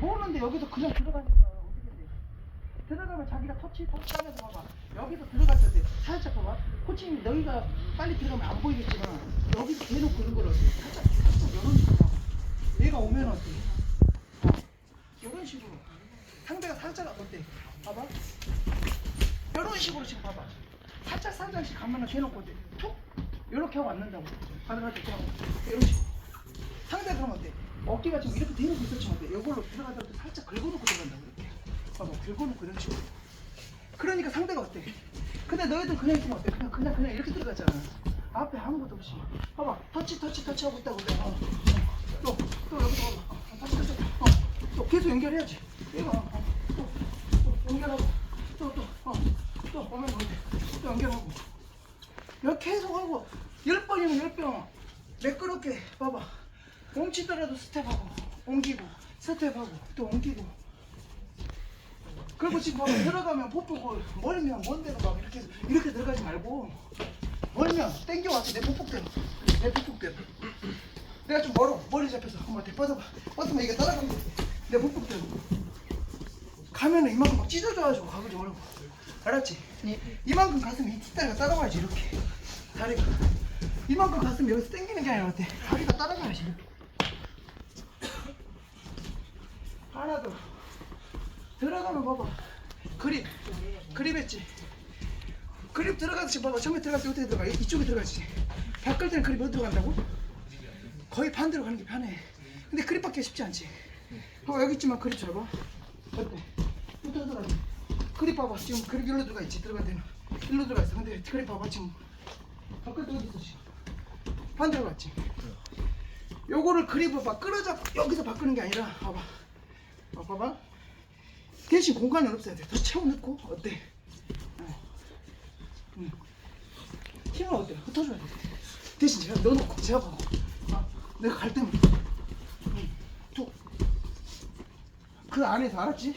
보는데 여기서 그냥 들어가니까 어떻게 돼? 들어가면 자기가 터치 터치 하면서 봐봐. 여기서 들어갔을 때 살짝 봐봐. 코치님 너희가 빨리 들어가면 안 보이겠지만 여기서 대놓고 이런 거를 살짝 살짝 이런 식으로. 얘가 오면 어때? 어, 이런 식으로 상대가 살짝 어때? 봐봐. 이런 식으로 지금 봐봐. 살짝 살짝씩 가만히 어때? 툭 이렇게 하고 앉는다고. 가능하지? 그냥 이런 식으로. 상대 그럼 어때? 어깨가 지금 이렇게 대놓고 있었지만 어때? 이걸로 들어가다가 살짝 긁어놓고 들어간다고 이렇게. 봐봐, 긁어놓고 이런 식으로. 그러니까 상대가 어때? 근데 너희들 그냥 있으면 어때? 그냥 그냥 그냥 이렇게 들어가잖아. 앞에 아무것도 없이. 봐봐, 터치 터치 터치 하고 있다고 그래. 어. 또, 또 여기서 봐봐. 어, 터치 터치. 어. 또 계속 연결해야지. 이거. 어. 어. 또, 또 연결하고. 또 또. 어. 또 보면 어때? 또 연결하고. 이렇게 계속 하고 열 번이면 열 번. 매끄럽게 봐봐. 옮치더라도 스텝하고 옮기고 스텝하고 또 옮기고. 그리고 지금 봐봐 들어가면 뽀뽀고 멀면 먼 데로 막 이렇게 이렇게 들어가지 말고 멀면 땡겨와서 내 뽀뽀대로 내 뽀뽀대로 내가 좀 멀어. 머리 잡혀서 대 뻗어봐. 뻗으면 이게 따라가면 내 뽀뽀대로 가면은 이만큼 막 찢어져가지고 가보지 말고 알았지? 이만큼 갔으면 이 뒷다리가 따라가야지 이렇게. 다리가. 이만큼 갔으면 여기서 당기는 게 아니라 어때? 다리가 따라가야지 이렇게 하나 더 들어가면 봐봐. 그립. 그립 했지. 그립 들어가듯이 봐봐. 처음에 들어갈 때 어떻게 들어가? 이- 이쪽에 들어가지. 바꿀 때는 그립 어디로 간다고? 거의 반대로 가는 게 편해. 근데 그립 받기가 쉽지 않지. 봐봐 여기 있지만 그립 잘 봐. 어때? 어떻게 들어가지? 그립 봐봐. 지금 그립 일로 들어가 있지 들어갈 때는. 일로 들어가 있어. 근데 그립 봐봐 지금. 바꿀 때 어디 있어 지금 반대로 갔지. 요거를 그립을 봐 끌어잡고 여기서 바꾸는 게 아니라 봐봐 어, 봐봐. 대신 공간은 없어야 돼 더 채워 넣고. 어때? 어. 응. 힘은 어때? 흩어줘야 돼. 대신 제가 넣어놓고 제가 봐봐. 아, 내가 갈 때만. 응. 툭. 그 안에서 알았지